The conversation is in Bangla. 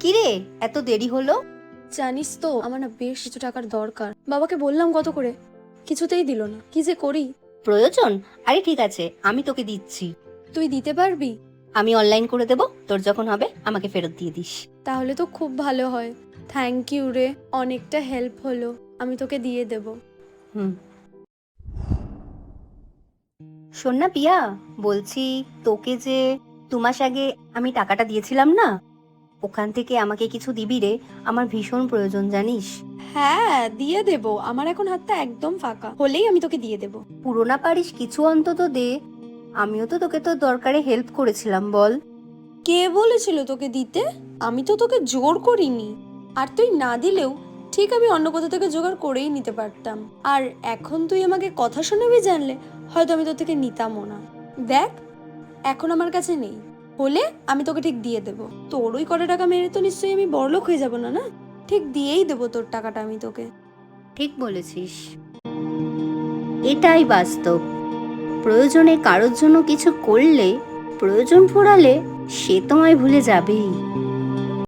কিরে এত দেরি হলো? জানিস তো আমার না বেশ কিছু টাকার দরকার। বাবাকে বললাম কত করে। কিছুতেই দিল না। কি যে করি? প্রয়োজন? আরে ঠিক আছে আমি তোকে দিচ্ছি। তুই দিতে পারবি? আমি অনলাইন করে দেব তোর যখন হবে আমাকে ফেরত দিয়ে দিস। তাহলে তো খুব ভালো হয়। থ্যাংক ইউ রে অনেকটা হেল্প হলো। আমি তোকে দিয়ে দেব। হুম। শোন না পিয়া বলছি তোকে যে দু মাস আগে আমি টাকাটা দিয়েছিলাম না ওখান থেকে আমাকে কিছু দিবি রে? আমার ভীষণ প্রয়োজন জানিস? হ্যাঁ দিয়ে দেব। আমার এখন হাতটা একদম ফাঁকা। হলেই আমি তোকে দিয়ে দেব। পুরো না পারিস কিছু অন্তত দে। আমিও তো তোকে তো দরকারে হেল্প করেছিলাম বল। কে বলেছিল তোকে দিতে? আমি তো তোকে জোর করিনি। আর তুই না দিলেও ঠিক আমি অন্য কোথা থেকে জোগাড় করেই নিতে পারতাম। আর এখন তুই আমাকে কথা শোনাবি জানলে হয়তো আমি তোর থেকে নিতামও না। দেখ এখন আমার কাছে নেই। হলে আমি তোকে ঠিক দিয়ে দেবো। তোর ওই কটা টাকা মেরে তো নিশ্চয়ই আমি বড়লোক হয়ে যাব না না? ঠিক দিয়েই দেবো তোর টাকাটা আমি তোকে। ঠিক বলেছিস। এটাই বাস্তব। প্রয়োজনে কারোর জন্য কিছু করলে, প্রয়োজন ফোরালে সে তোমায় ভুলে যাবেই।